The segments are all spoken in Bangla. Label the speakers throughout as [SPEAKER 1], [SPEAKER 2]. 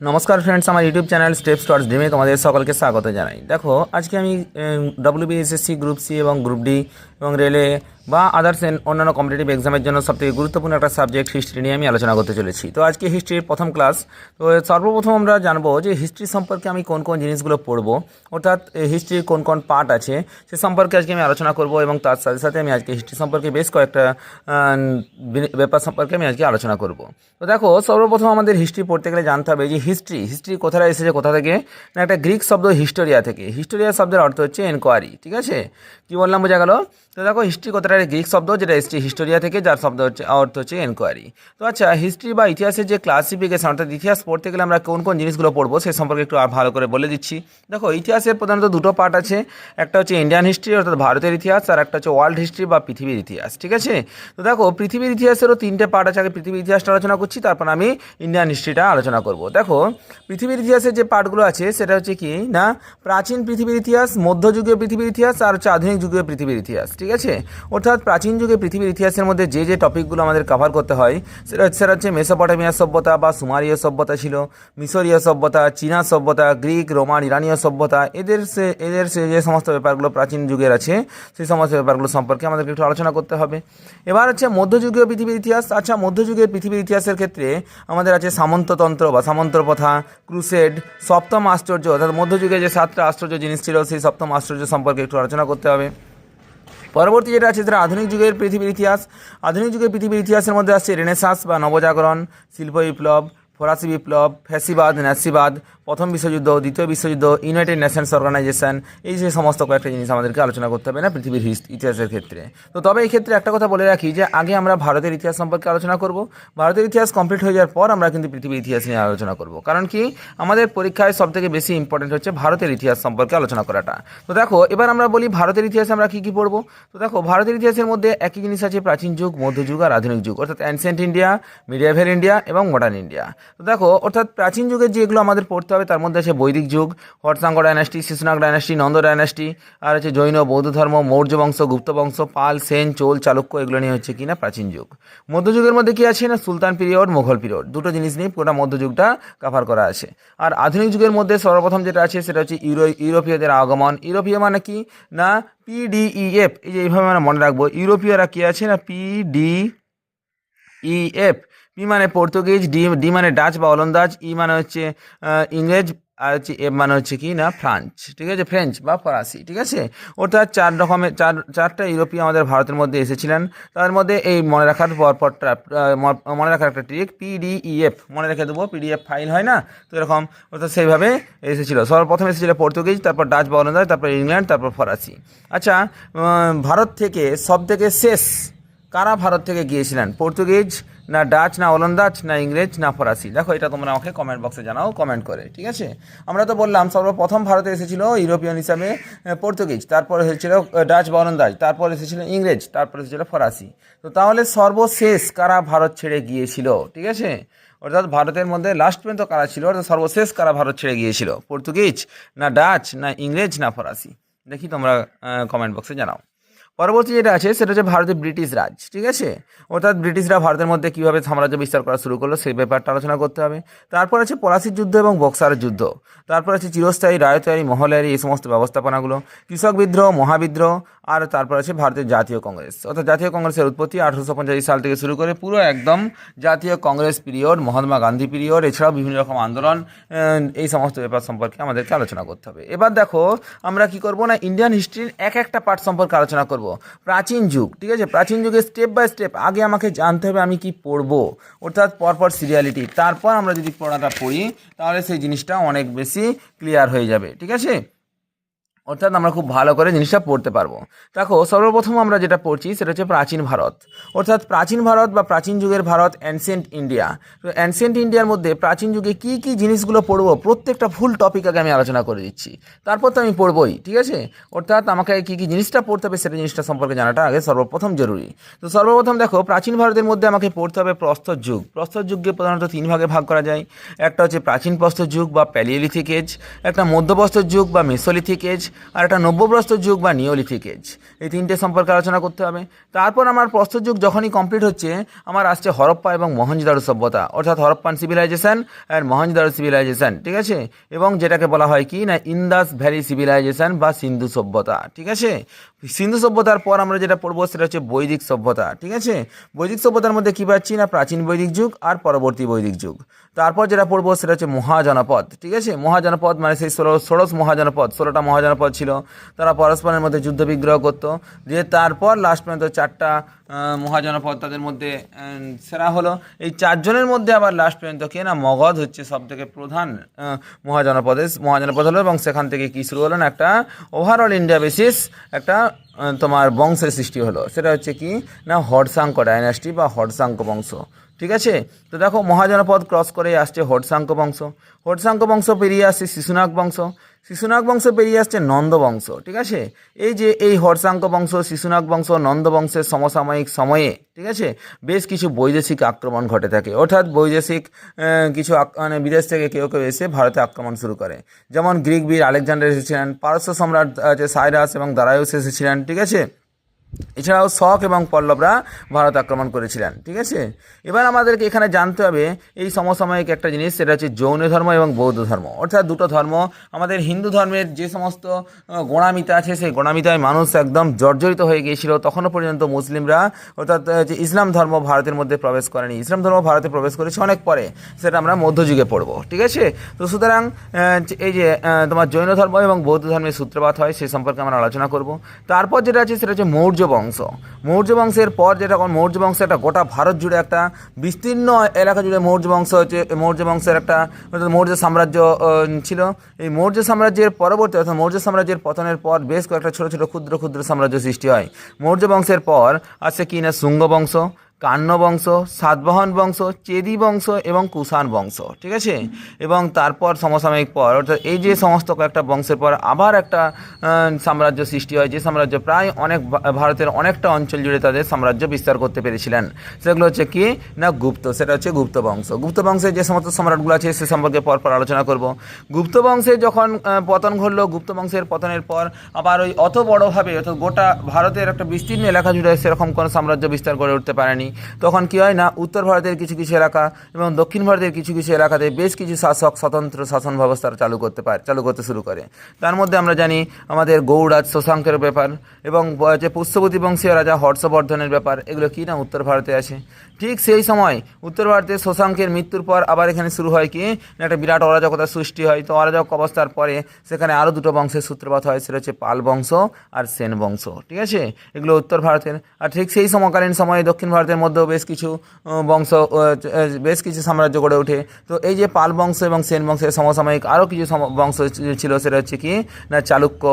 [SPEAKER 1] নমস্কার ফ্রেন্ডস আমার ইউটিউব চ্যানেল স্টেপস টর্স ডিমে তোমাদের সকলকে স্বাগত জানাই। দেখো, আজকে আমি ডব্লিউবিএসএসসি গ্রুপ সি এবং গ্রুপ ডি এবং রেলে বা আদার্স অন্যান্য কম্পিটিটিভ এক্সামের জন্য সবথেকে গুরুত্বপূর্ণ একটা সাবজেক্ট হিস্ট্রি নিয়ে আমি আলোচনা করতে চলেছি। তো আজকে হিস্ট্রির প্রথম ক্লাস তো সর্বপ্রথম আমরা জানব যে হিস্ট্রি সম্পর্কে আমি কোন কোন জিনিসগুলো পড়ব, অর্থাৎ হিস্ট্রির কোন কোন পার্ট আছে, সে সম্পর্কে আজকে আমি আলোচনা করব এবং তার সাথে সাথে আমি আজকে হিস্ট্রি সম্পর্কে বেশ কয়েকটা ব্যাপার সম্পর্কে আমি আজকে আলোচনা করব। তো দেখো, সর্বপ্রথম আমাদের হিস্ট্রি পড়তে গেলে জানতে হবে যে হিস্ট্রি হিস্ট্রি কোথায় এসেছে, কোথা থেকে? না, একটা গ্রিক শব্দ হিস্টোরিয়া থেকে। হিস্টোরিয়া শব্দের অর্থ হচ্ছে এনকোয়ারি ঠিক আছে? কি বললাম বোঝা গেল? তো দেখো হিস্ট্রি কথাটা গ্রিক শব্দ, যেটা এসছে হিস্টোরিয়া থেকে যার শব্দ হচ্ছে অর্থ হচ্ছে এনকোয়ারি তো আচ্ছা হিস্ট্রি বা ইতিহাসের যে ক্লাসিফিকেশন অর্থাৎ ইতিহাস পড়তে গেলে আমরা কোন কোন জিনিসগুলো পড়ব, সে সম্পর্কে একটু আর ভালো করে বলে দিচ্ছি। দেখো, ইতিহাসের প্রধানত দুটো পার্ট আছে। একটা হচ্ছে ইন্ডিয়ান হিস্ট্রি অর্থাৎ ভারতের ইতিহাস, আর একটা হচ্ছে ওয়ার্ল্ড হিস্ট্রি বা পৃথিবীর ইতিহাস, ঠিক আছে? তো দেখো, পৃথিবীর ইতিহাসেরও তিনটে পার্ট আছে, আগে পৃথিবীর ইতিহাসটা আলোচনা করছি, তারপর আমি ইন্ডিয়ান হিস্ট্রিটা আলোচনা করব। দেখো, পৃথিবীর ইতিহাসের যে পার্টগুলো আছে, সেটা হচ্ছে কি? না, প্রাচীন পৃথিবীর ইতিহাস, মধ্যযুগীয় পৃথিবীর ইতিহাস, আর হচ্ছে আধুনিক যুগীয় পৃথিবীর ইতিহাস, ঠিক আছে? অর্থাৎ প্রাচীন যুগে পৃথিবীর ইতিহাসের মধ্যে যে যে টপিকগুলো আমাদের কভার করতে হয়, সেটা হচ্ছে হচ্ছে মেসোপটেমিয়া সভ্যতা বা সুমারীয় সভ্যতা ছিল মিশরীয় সভ্যতা, চীনা সভ্যতা, গ্রিক, রোমান, ইরানীয় সভ্যতা, এদের সে এদের সে যে সমস্ত ব্যাপারগুলো প্রাচীন যুগের আছে, সেই সমস্ত ব্যাপারগুলো সম্পর্কে আমাদেরকে একটু আলোচনা করতে হবে। এবার হচ্ছে মধ্যযুগীয় পৃথিবীর ইতিহাস। আচ্ছা মধ্যযুগের পৃথিবীর ইতিহাসের ক্ষেত্রে আমাদের আছে সামন্ততন্ত্র বা সামন্ত প্রথা ক্রুসেড, সপ্তম আশ্চর্য, অর্থাৎ মধ্যযুগে যে সাতটা আশ্চর্য জিনিস ছিল, সেই সপ্তম আশ্চর্য সম্পর্কে একটু আলোচনা করতে হবে। পরবর্তী যেটা আছে সেটা আধুনিক যুগের পৃথিবীর ইতিহাস। আধুনিক যুগের পৃথিবীর ইতিহাসের মধ্যে আসছে রেনেসাঁস বা নবজাগরণ, শিল্প বিপ্লব, ফরাসি বিপ্লব ফ্যাসিবাদ ন্যাসিবাদ প্রথম বিশ্বযুদ্ধ, দ্বিতীয় বিশ্বযুদ্ধ ইউনাইটেড নেশনস অর্গানাইজেশন এই যে সমস্ত কয়েকটা জিনিস আমাদেরকে আলোচনা করতে হবে না পৃথিবীর ইতিহাসের ক্ষেত্রে। তো তবে এই ক্ষেত্রে একটা কথা বলে রাখি যে, আগে আমরা ভারতের ইতিহাস সম্পর্কে আলোচনা করব। ভারতের ইতিহাস কমপ্লিট হয়ে যাওয়ার পর আমরা কিন্তু পৃথিবীর ইতিহাস নিয়ে আলোচনা করব। কারণ কি? আমাদের পরীক্ষায় সব থেকে বেশি ইম্পর্টেন্ট হচ্ছে ভারতের ইতিহাস সম্পর্কে আলোচনা করাটা। তো দেখো, এবার আমরা বলি ভারতের ইতিহাসে আমরা কী কী পড়ব? তো দেখো, ভারতের ইতিহাসের মধ্যে একই জিনিস আছে প্রাচীন যুগ মধ্যযুগ আর আধুনিক যুগ। অর্থাৎ অ্যানসেন্ট ইন্ডিয়া মিডিয়াভেল ইন্ডিয়া এবং মডার্ন ইন্ডিয়া তো দেখো, অর্থাৎ প্রাচীন যুগের যেগুলো আমাদের পড়তে হবে তার মধ্যে আছে বৈদিক যুগ হটসাঙ্গ ডায়নাস্টি শিশুনাগ ডায়নাস্টি নন্দ ডায়নাস্টি আর হচ্ছে জৈন, বৌদ্ধ ধর্ম, মৌর্য বংশ, গুপ্ত বংশ, পাল, সেন, চোল, চালুক্য, এগুলো নিয়ে হচ্ছে কিনা প্রাচীন যুগ। মধ্যযুগের মধ্যে কি আছে না? সুলতান পিরিয়ড, মোঘল পিরিয়ড, দুটো জিনিস নিয়ে পুরোটা মধ্যযুগটা কাভার করা আছে। আর আধুনিক যুগের মধ্যে সর্বপ্রথম যেটা আছে সেটা হচ্ছে ইউরো ইউরোপীয়দের আগমন। ইউরোপীয় মানে কি? না পিডিইএফ এই যে এইভাবে আমরা মনে রাখব। ইউরোপীয়রা কি আছে না? P D E F P মানে পর্তুগিজ, ডি ডি মানে ডাচ বা ওলন্দাজ, ই মানে হচ্ছে ইংরেজ, আর হচ্ছে এফ মানে হচ্ছে কি না, ফ্রান্স, ঠিক আছে? ফ্রেঞ্চ বা ফরাসি, ঠিক আছে? অর্থাৎ চার রকমের, চার, চারটা ইউরোপীয় আমাদের ভারতের মধ্যে এসেছিলেন। তার মধ্যে এই মনে রাখার পরপরটা মনে রাখার একটা ট্রিক পিডিইএফ মনে রেখে দেবো পিডিএফ ফাইল হয় না? তো এরকম অর্থাৎ সেইভাবে এসেছিল। সর্বপ্রথম এসেছিল পর্তুগিজ, তারপর ডাচ বা ওলন্দাজ, তারপর ইংল্যান্ড, তারপর ফরাসি। আচ্ছা ভারত থেকে সব থেকে শেষ কারা ভারত থেকে গিয়েছিলেন? পর্তুগিজ, না ডাচ, না ওলন্দাজ, না ইংরেজ, না ফরাসি? দেখো, এটা তোমরা আমাকে কমেন্ট বক্সে জানাও কমেন্ট করে, ঠিক আছে? আমরা তো বললাম, সর্বপ্রথম ভারতে এসেছিল ইউরোপিয়ান হিসাবে পর্তুগিজ, তারপর এসেছিল ডাচ বা ওলন্দাজ, তারপর এসেছিল ইংরেজ, তারপর এসেছিল ফরাসি। তো তাহলে সর্বশেষ কারা ভারত ছেড়ে গিয়েছিল, ঠিক আছে? অর্থাৎ ভারতের মধ্যে লাস্ট পর্যন্ত কারা ছিল? অর্থাৎ সর্বশেষ কারা ভারত ছেড়ে গিয়েছিল? পর্তুগিজ, না ডাচ, না ইংরেজ, না ফরাসি। দেখি তোমরা কমেন্ট বক্সে জানাও। পরবর্তী যেটা আছে, সেটা হচ্ছে ভারতে ব্রিটিশ রাজ, ঠিক আছে? অর্থাৎ ব্রিটিশরা ভারতের মধ্যে কীভাবে সাম্রাজ্য বিস্তার করা শুরু করল, সেই ব্যাপারটা আলোচনা করতে হবে। তারপর আছে পলাশির যুদ্ধ এবং বক্সারের যুদ্ধ। তারপর আছে চিরস্থায়ী রায়তারি মহলারি এই সমস্ত ব্যবস্থাপনাগুলো। কৃষক বিদ্রোহ, মহাবিদ্রোহ আর তারপর আছে ভারতের জাতীয় কংগ্রেস। অর্থাৎ জাতীয় কংগ্রেসের উৎপত্তি আঠারোশো পঞ্চাশ সাল থেকে শুরু করে পুরো একদম জাতীয় কংগ্রেস পিরিয়ড, মহাত্মা গান্ধী পিরিয়ড, এছাড়াও বিভিন্ন রকম আন্দোলন এই সমস্ত ব্যাপার সম্পর্কে আমাদেরকে আলোচনা করতে হবে। এবার দেখো, আমরা কি করব না ইন্ডিয়ান হিস্ট্রির এক একটা পার্ট সম্পর্কে আলোচনা করব। প্রাচীন যুগ, ঠিক আছে? প্রাচীন যুগে স্টেপ বাই স্টেপ আগে আমাকে জানতে হবে আমি কি পড়ব। অর্থাৎ পরপর সিরিয়ালিটি তারপর আমরা যদি পড়াটা পড়ি, তাহলে সেই জিনিসটা অনেক বেশি ক্লিয়ার হয়ে যাবে, ঠিক আছে? অর্থাৎ আমরা খুব ভালো করে জিনিসটা পড়তে পারব। দেখো, সর্বপ্রথম আমরা যেটা পড়ছি সেটা হচ্ছে প্রাচীন ভারত। অর্থাৎ প্রাচীন ভারত বা প্রাচীন যুগের ভারত অ্যানসেন্ট ইন্ডিয়া তো অ্যানসেন্ট ইন্ডিয়ার মধ্যে প্রাচীন যুগে কী কী জিনিসগুলো পড়ব, প্রত্যেকটা ফুল টপিক আগে আমি আলোচনা করে দিচ্ছি। তারপর তো আমি পড়বই, ঠিক আছে? অর্থাৎ আমাকে কী কী জিনিসটা পড়তে হবে সেটা জিনিসটা সম্পর্কে জানাটা আগে সর্বপ্রথম জরুরি। তো সর্বপ্রথম দেখো, প্রাচীন ভারতের মধ্যে আমাকে পড়তে হবে প্রস্তর যুগ। প্রস্তর যুগকে প্রধানত তিন ভাগে ভাগ করা যায়। একটা হচ্ছে প্রাচীন প্রস্তর যুগ বা প্যালিওলিথিক এজ একটা মধ্যপ্রস্তর যুগ বা মেসোলিথিক এজ আর একটা নব্যপ্রস্তর যুগ বা নিওলিথিক এজ এই তিনটে সম্পর্কে আলোচনা করতে হবে। তারপর আমার প্রস্তর যুগ যখনই কমপ্লিট হচ্ছে, আমার আসছে হরপ্পা এবং মহঞ্জদারু সভ্যতা, অর্থাৎ Harappan civilization and Mohenjodaro civilization ঠিক আছে? এবং যেটাকে বলা হয় কি না, ইন্দাস ভ্যালি সিভিলাইজেশন বা সিন্ধু সভ্যতা, ঠিক আছে? সিন্ধু সভ্যতার পর আমরা যেটা পড়ব সেটা হচ্ছে বৈদিক সভ্যতা ঠিক আছে? বৈদিক সভ্যতার মধ্যে কী পাচ্ছি না? প্রাচীন বৈদিক যুগ আর পরবর্তী বৈদিক যুগ। তারপর যেটা পড়ব সেটা হচ্ছে মহাজনপদ ঠিক আছে? মহাজনপদ মানে সেই ষোলো ষোড়শ মহাজনপদ ষোলোটা মহাজনপদ ছিল। তারা পরস্পরের মধ্যে যুদ্ধ বিগ্রহ করতো। দিয়ে তারপর লাস্ট পর্যন্ত চারটা মহাজনপদ তাদের মধ্যে সেরা হলো। এই চারজনের মধ্যে আবার লাস্ট পর্যন্ত কে না? মগধ হচ্ছে সব থেকে প্রধান আহ, মহাজনপদে হলো এবং সেখান থেকে কি শুরু হলো না? একটা ওভারঅল ইন্ডিয়া বেসিস একটা তোমার বংশের সৃষ্টি হলো। সেটা হচ্ছে কি? না হর্ষাঙ্ক ডাইনাস্টি বা হর্ষাঙ্ক বংশ। ঠিক আছে? তো দেখো, মহাজনপদ ক্রস করে আসছে হর্ষাঙ্ক বংশ। হর্ষাঙ্ক বংশ পেরিয়ে আসছে শিশুনাগ বংশ। শিশুনাগ বংশ পেরিয়ে আসছে নন্দ বংশ, ঠিক আছে? এই যে এই হর্ষাঙ্ক বংশ, শিশুনাগ বংশ, নন্দ বংশের সমসাময়িক সময়ে, ঠিক আছে? বেশ কিছু বৈদেশিক আক্রমণ ঘটে থাকে। অর্থাৎ বৈদেশিক কিছু মানে বিদেশ থেকে কেউ কেউ এসে ভারতে আক্রমণ শুরু করে। যেমন গ্রিক বীর আলেকজান্ডার এসেছিলেন, পারস্য সম্রাট আছে সাইরাস এবং দারায়ুস এসেছিলেন, ঠিক আছে? এছাড়াও শক এবং পল্লবরা ভারত আক্রমণ করেছিলেন, ঠিক আছে? এবার আমাদেরকে এখানে জানতে হবে এই সমসাময়িক একটা জিনিস, সেটা হচ্ছে জৈন ধর্ম এবং বৌদ্ধ ধর্ম। অর্থাৎ দুটো ধর্ম, আমাদের হিন্দু ধর্মের যে সমস্ত গোঁড়ামিতা আছে, সেই গোঁড়ামিতায় মানুষ একদম জর্জরিত হয়ে গিয়েছিল। তখনও পর্যন্ত মুসলিমরা, অর্থাৎ যে ইসলাম ধর্ম ভারতের মধ্যে প্রবেশ করেনি। ইসলাম ধর্ম ভারতে প্রবেশ করেছে অনেক পরে, সেটা আমরা মধ্যযুগে পড়ব, ঠিক আছে? তো সুতরাং এই যে তোমার জৈন ধর্ম এবং বৌদ্ধ ধর্মের সূত্রপাত হয়, সে সম্পর্কে আমরা আলোচনা করব। তারপর যেটা আছে, সেটা হচ্ছে মৌর্য বংশ মৌর্য বংশের পর যেটা এখন মৌর্য বংশ একটা গোটা ভারত জুড়ে একটা বিস্তীর্ণ এলাকা জুড়ে মৌর্য বংশ হচ্ছে মৌর্য বংশের একটা মৌর্য সাম্রাজ্য ছিল। এই মৌর্য সাম্রাজ্যের পরবর্তী অর্থাৎ মৌর্য সাম্রাজ্যের পতনের পর বেশ কয়েকটা ছোটো ছোটো ক্ষুদ্র ক্ষুদ্র সাম্রাজ্য সৃষ্টি হয়। মৌর্য বংশের পর আছে কি না শুঙ্গ বংশ কান্ন বংশ, সাতবাহন বংশ, চেদি বংশ এবং কুষাণ বংশ, ঠিক আছে? এবং তারপর সমসাময়িক পর, অর্থাৎ এই যে সমস্ত কয়েকটা বংশের পর আবার একটা সাম্রাজ্য সৃষ্টি হয়, যে সাম্রাজ্য প্রায় অনেক ভারতের অনেকটা অঞ্চল জুড়ে তাদের সাম্রাজ্য বিস্তার করতে পেরেছিলেন। সেগুলো হচ্ছে কি? না, গুপ্ত, সেটা হচ্ছে গুপ্ত বংশ। গুপ্ত বংশের যে সমস্ত সম্রাটগুলো আছে, সে সম্পর্কে পরপর আলোচনা করব। গুপ্ত বংশে যখন পতন ঘটলো, গুপ্ত বংশের পতনের পর আবার ওই অত বড়োভাবে, অর্থাৎ গোটা ভারতের একটা বিস্তীর্ণ এলাকা জুড়ে সেরকম কোনো সাম্রাজ্য বিস্তার করে উঠতে পারেনি। তখন কি হয় না, উত্তর ভারতের কিছু কিছু এলাকা এবং দক্ষিণ ভারতের কিছু কিছু এলাকাতে বেশ কিছু শাসক স্বতন্ত্র শাসন ব্যবস্থা চালু করতে পারে, চালু করতে শুরু করে। তার মধ্যে আমরা জানি আমাদের গৌরাজ শশাঙ্কের ব্যাপার এবং, যে পুষ্যবতী বংশীয় রাজা হর্ষবর্ধনের ব্যাপার, এগুলো কি না উত্তর ভারতে আছে। ঠিক সেই সময় উত্তর ভারতে শশাঙ্কের মৃত্যুর পর আবার এখানে শুরু হয় কি? একটা বিরাট অরাজকতার সৃষ্টি হয়। তো অরাজক অবস্থার পরে সেখানে আরও দুটো বংশের সূত্রপাত হয়, সেটা হচ্ছে পাল বংশ আর সেন বংশ। ঠিক আছে? এগুলো উত্তর ভারতের। আর ঠিক সেই সমকালীন সময়ে দক্ষিণ ভারতের মধ্যেও বেশ কিছু বংশ বেশ কিছু সাম্রাজ্য গড়ে ওঠে। তো এই যে পাল বংশ এবং সেন বংশের সমসাময়িক আরও কিছু বংশ ছিল, সেটা হচ্ছে কি? না, চালুক্য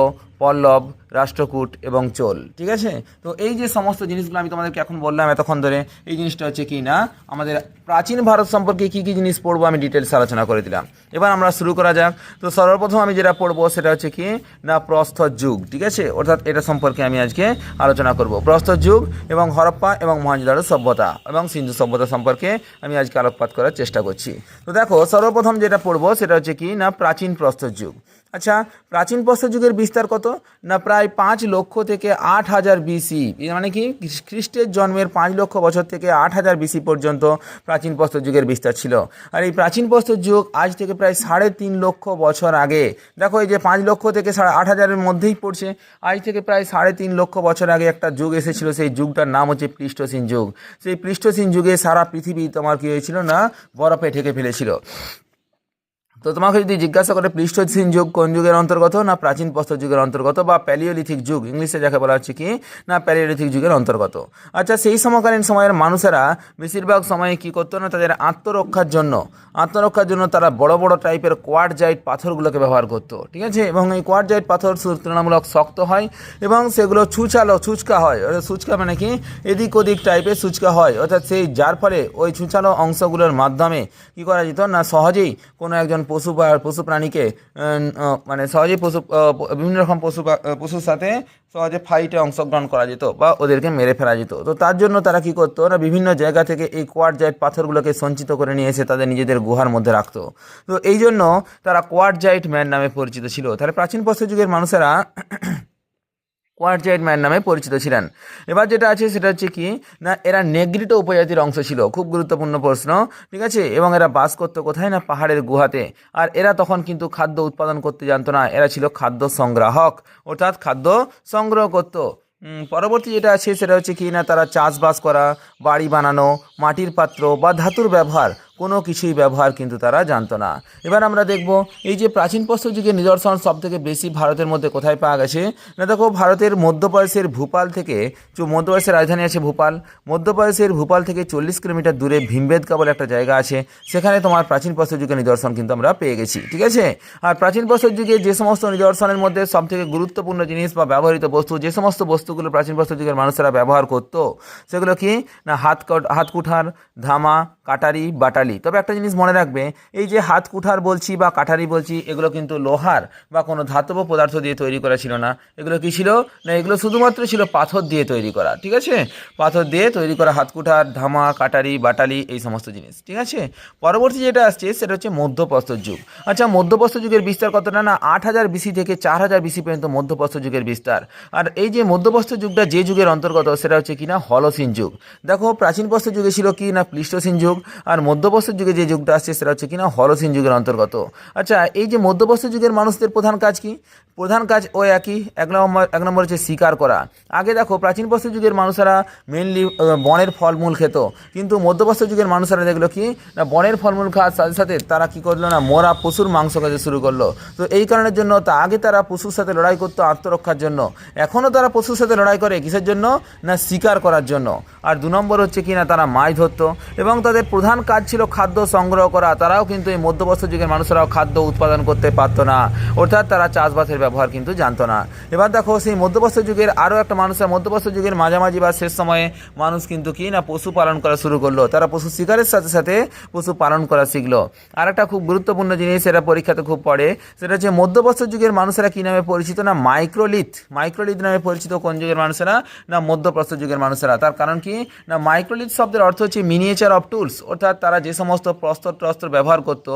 [SPEAKER 1] পল্লব, রাষ্ট্রকূট এবং চোল। ঠিক আছে? তো এই যে সমস্ত জিনিসগুলো আমি তোমাদেরকে এখন বললাম এতক্ষণ ধরে, এই জিনিসটা হচ্ছে কি না? আমাদের প্রাচীন ভারত সম্পর্কে কী কী জিনিস পড়ব আমি ডিটেলস আলোচনা করে দিলাম। এবার আমরা শুরু করা যাক। তো সর্বপ্রথম আমি যেটা পড়ব সেটা হচ্ছে কি না প্রস্তর যুগ। ঠিক আছে? অর্থাৎ এটা সম্পর্কে আমি আজকে আলোচনা করব। প্রস্তর যুগ এবং হরপ্পা এবং মহেঞ্জোদারো সভ্যতা এবং সিন্ধু সভ্যতা সম্পর্কে আমি আজকে আলোকপাত করার চেষ্টা করছি। তো দেখো, সর্বপ্রথম যেটা পড়ব সেটা হচ্ছে কি না, প্রাচীন প্রস্তর যুগ। আচ্ছা প্রাচীন যুগের বিস্তার কত? না, প্রায় পাঁচ লক্ষ থেকে আট হাজার বিসি মানে কি? খ্রিস্টের জন্মের পাঁচ লক্ষ বছর থেকে আট হাজার বিসি পর্যন্ত প্রাচীন যুগের বিস্তার ছিল। আর এই প্রাচীন যুগ আজ থেকে প্রায় সাড়ে তিন লক্ষ বছর আগে। দেখো, এই যে পাঁচ লক্ষ থেকে সাড়ে আট হাজারের মধ্যেই পড়ছে, আজ থেকে প্রায় সাড়ে তিন লক্ষ বছর আগে একটা যুগ এসেছিল, সেই যুগটার নাম হচ্ছে প্লিস্টোসিন যুগ। সেই প্লিস্টোসিন যুগে সারা পৃথিবী তোমার কী হয়েছিল না? বরফে ঢেকে ফেলেছিল। তো তোমাকে যদি জিজ্ঞাসা করে প্লিস্টোসিন যুগ কোন যুগের অন্তর্গত, না প্রাচীন প্রস্তর যুগের অন্তর্গত, বা প্যালিওলিথিক যুগ, ইংলিশে যাকে বলা হচ্ছে কি, না প্যালিওলিথিক যুগের অন্তর্গত। আচ্ছা সেই সমকালীন সময়ের মানুষেরা বেশিরভাগ সময়ে কি করতো না, তাদের আত্মরক্ষার জন্য আত্মরক্ষার জন্য তারা বড় বড় টাইপের কোয়ার্ডজাইট পাথরগুলোকে ব্যবহার করতো, ঠিক আছে? এবং এই কোয়ার্ডজাইট পাথর তুলনামূলক শক্ত হয় এবং সেগুলো ছুঁচালো, ছুচকা হয়। অর্থাৎ ছুচকা মানে কি? এদিক ওদিক টাইপের ছুচকা হয়। অর্থাৎ সেই যার ফলে ওই ছুঁচালো অংশগুলোর মাধ্যমে কি করা যেত না, সহজেই কোনো একজন পশু পশু প্রাণীকে মানে সহজে পশু বিভিন্ন রকম পশু পশুর সাথে সহজে ফাইটে অংশগ্রহণ করা যেত বা ওদেরকে মেরে ফেলা যেত। তো তার জন্য তারা কি করতো? ওরা বিভিন্ন জায়গা থেকে এই কোয়ার্টজাইট পাথরগুলোকে সঞ্চিত করে নিয়ে এসে তাদের নিজেদের গুহার মধ্যে রাখতো। তো এই জন্য তারা কোয়ার্টজাইট ম্যান নামে পরিচিত ছিল। তাহলে প্রাচীন পশ্চিম যুগের মানুষেরা কোয়ার্টজাইট ম্যান নামে পরিচিত ছিলেন। এবার যেটা আছে সেটা হচ্ছে কি, না, এরা নেগ্রিটো উপজাতির অংশ ছিল, খুব গুরুত্বপূর্ণ প্রশ্ন, ঠিক আছে? এবং এরা বাস করতো কোথায়? না, পাহাড়ের গুহাতে। আর এরা তখন কিন্তু খাদ্য উৎপাদন করতে জানতো না, এরা ছিল খাদ্য সংগ্রাহক, অর্থাৎ খাদ্য সংগ্রহ করতো। পরবর্তী যেটা আছে সেটা হচ্ছে কি, না, তারা চাষবাস করা, বাড়ি বানানো, মাটির পাত্র বা ধাতুর ব্যবহার কোনো কিছুই ব্যবহার কিন্তু তারা জানতো না। এবার আমরা দেখব, এই যে প্রাচীন প্রস্তর যুগের নিদর্শন সব থেকে বেশি ভারতের মধ্যে কোথায় পাওয়া গেছে? না দেখো, ভারতের মধ্যপ্রদেশের ভূপাল থেকে মধ্যপ্রদেশের রাজধানী আছে ভূপাল। মধ্যপ্রদেশের ভূপাল থেকে চল্লিশ কিলোমিটার দূরে ভীমবেদকা বলে একটা জায়গা আছে। সেখানে তোমার প্রাচীন প্রস্তর যুগের নিদর্শন কিন্তু আমরা পেয়ে গেছি, ঠিক আছে? আর প্রাচীন প্রস্তর যুগে যে সমস্ত নিদর্শনের মধ্যে সব থেকে গুরুত্বপূর্ণ জিনিস বা ব্যবহৃত বস্তু, যে সমস্ত বস্তুগুলো প্রাচীন প্রস্তর যুগের মানুষেরা ব্যবহার করতো, সেগুলো কি? না হাত কট- হাত কুঠার ধামা, কাটারি, বাটালি তবে একটা জিনিস মনে রাখবে, এই যে হাত কুঠার বলছি বা কাটারি বলছি, এগুলো কিন্তু লোহার বা কোনো ধাতব পদার্থ দিয়ে তৈরি করা ছিল না। এগুলো কি ছিল? না, এগুলো শুধুমাত্র ছিল পাথর দিয়ে তৈরি করা, ঠিক আছে? পাথর দিয়ে তৈরি করা হাত কুঠার, ধামা, কাটারি, বাটালি, এই সমস্ত জিনিস, ঠিক আছে? পরবর্তী যেটা আসছে, সেটা হচ্ছে মধ্যপ্রস্তর যুগ। আচ্ছা মধ্যপ্রস্তর যুগের বিস্তার কতটা না? আট হাজার বিসি থেকে চার হাজার বিসি পর্যন্ত মধ্যপ্রস্তর যুগের বিস্তার। আর এই যে মধ্যপ্রস্তর যুগটা যে যুগের অন্তর্গত, সেটা হচ্ছে কিনা হলসিন যুগ। দেখো, প্রাচীন প্রস্তর যুগে ছিল কি না? প্লিস্টোসিন যুগ। আর মধ্যপ্রস্তর যুগে যে যুগটা আসছে সেটা হচ্ছে কিনা হলসিন যুগের অন্তর্গত। আচ্ছা এই যে মধ্যপ্রস্তর যুগের মানুষদের প্রধান কাজ কি? প্রধান কাজ ওই একই, এক নম্বর এক নম্বর হচ্ছে শিকার করা। আগে দেখো, প্রাচীন প্রস্তর যুগের মানুষেরা মেনলি বনের ফলমূল খেত। কিন্তু মধ্যপ্রস্তর যুগের মানুষেরা দেখল কি? না, বনের ফলমূল খাওয়ার সাথে সাথে তারা কি করল না, মোরা পশুর মাংস খেতে শুরু করল। তো এই কারণের জন্য তা আগে তারা পশুর সাথে লড়াই করতো আত্মরক্ষার জন্য। এখনও তারা পশুর সাথে লড়াই করে কিসের জন্য? না, শিকার করার জন্য। আর দু নম্বর হচ্ছে কি না তারা মাছ ধরতো। এবং তাদের প্রধান কাজ ছিল খাদ্য সংগ্রহ করা। তারাও কিন্তু এই মধ্যপ্রস্তর যুগের মানুষেরাও খাদ্য উৎপাদন করতে পারতো না। অর্থাৎ তারা চাষবাসের ব্যবহার কিন্তু জানতো না। এবার দেখো, সেই মধ্যপ্রস্তর যুগের আরও একটা মানুষের মধ্যপ্রস্তর যুগের মাঝামাঝি বা শেষ সময়ে মানুষ কিন্তু কি না, পশু পালন করা শুরু করল। তারা পশু শিকারের সাথে সাথে পশু পালন করা শিখলো। আর একটা খুব গুরুত্বপূর্ণ জিনিস এটা পরীক্ষাতে খুব পড়ে, সেটা হচ্ছে মধ্যপ্রস্তর যুগের মানুষেরা কী নামে পরিচিত না, মাইক্রোলিথ? মাইক্রোলিথ নামে পরিচিত কোন যুগের মানুষেরা? না মধ্যপ্রস্তর যুগের মানুষেরা। তার কারণ কি? না, মাইক্রোলিথ শব্দের অর্থ হচ্ছে মিনিয়েচার অফ টুলস অর্থাৎ তারা যে সমস্ত প্রস্তর টস্তর ব্যবহার করত,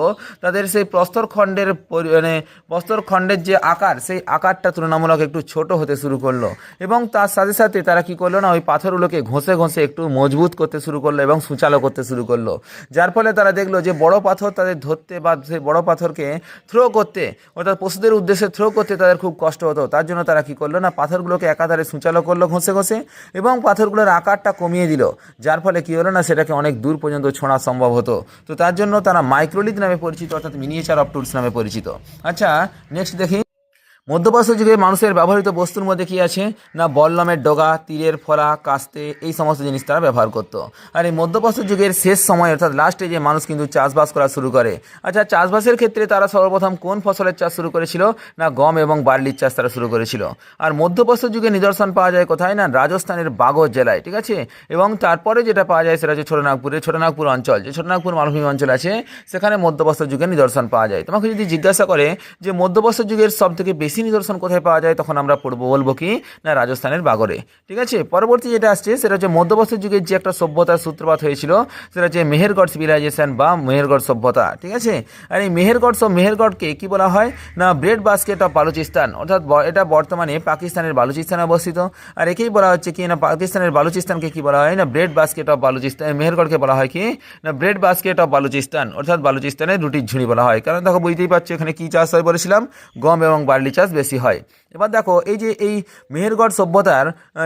[SPEAKER 1] তাদের সেই প্রস্তর খণ্ডের মানে প্রস্তর খণ্ডের যে আকার, সেই আকারটা তুলনামূলক একটু ছোট হতে শুরু করল। এবং তার সাথে সাথে তারা কি করল না, ওই পাথরগুলোকে ঘষে ঘষে একটু মজবুত করতে শুরু করল এবং সুচালো করতে শুরু করল। যার ফলে তারা দেখল যে বড় পাথর তাদের ধরতে বা সেই বড় পাথরকে থ্রো করতে, অর্থাৎ পশুদের উদ্দেশ্যে থ্রো করতে তাদের খুব কষ্ট হতো। তার জন্য তারা কি করল না, পাথরগুলোকে একাধারে সুচালো করল ঘষে ঘষে এবং পাথরগুলোর আকারটা কমিয়ে দিল। যার ফলে কি হলো না, সেটাকে অনেক দূর পর্যন্ত ছোঁড়া সম্ভব হতো। তো। তার জন্য তারা মাইক্রোলিথ নামে পরিচিত, অর্থাৎ মিনিয়েচার অফ টুলস নামে পরিচিত। আচ্ছা নেক্সট দেখি। মধ্যপ্রাচ্য যুগে মানুষের ব্যবহৃত বস্তুর মধ্যে কী আছে? না বল্লমের ডগা তীরের ফলা, কাস্তে, এই সমস্ত জিনিস তারা ব্যবহার করতো। আর এই মধ্যপ্রাচ্য যুগের শেষ সময়, অর্থাৎ লাস্টে যে মানুষ কিন্তু চাষবাস করা শুরু করে। আচ্ছা চাষবাসের ক্ষেত্রে তারা সর্বপ্রথম কোন ফসলের চাষ শুরু করেছিল? না, গম এবং বার্লির চাষ তারা শুরু করেছিল। আর মধ্যপ্রাচ্য যুগে নিদর্শন পাওয়া যায় কোথায়? না, রাজস্থানের বাগজ জেলায়, ঠিক আছে? এবং তারপরে যেটা পাওয়া যায় সেটা হচ্ছে ছোটনাগপুরে, ছোটনাগপুর অঞ্চল। যে ছোটনাগপুর মালভূমি অঞ্চল আছে, সেখানে মধ্যপ্রাচ্য যুগের নিদর্শন পাওয়া যায়। তোমাকে যদি জিজ্ঞাসা করে যে মধ্যপ্রাচ্য যুগের সব থেকে বেশি নিদর্শন কোথায় পাওয়া যায় তখন আমরা পড়ব, বলব কি? না, রাজস্থানের বাগরে। ঠিক আছে? পরবর্তী যেটা আসছে, সেটা হচ্ছে মধ্যপ্রাচ্য যুগের যে একটা সভ্যতার সূত্রপাত হয়েছিল, সেটা হচ্ছে মেহেরগড় সিভিলাইজেশন বা মেহেরগড় সভ্যতা। ঠিক আছে? আর এই মেহেরগড় সব মেহেরগড়কে কী বলা হয়? না ব্রেড বাস্কেট অফ বালুচিস্তান অর্থাৎ এটা বর্তমানে পাকিস্তানের বালুচিস্তানে অবস্থিত। আর একেই বলা হচ্ছে কি, না, পাকিস্তানের বালুচিস্তানকে কি বলা হয়? না ব্রেড বাস্কেট অফ বালুচিস্তান মেহেরগড়কে বলা হয় কি? না ব্রেড বাস্কেট অফ বালুচিস্তান অর্থাৎ বালুচিস্তানের রুটির ঝুড়ি বলা হয়। কারণ দেখো, বুঝতেই পারছ এখানে কী চাষ হয় বলেছিলাম? গম এবং বার্লি চাষ বেশি হয়। এবার দেখো, এই যে এই মেহেরগড় সভ্যতার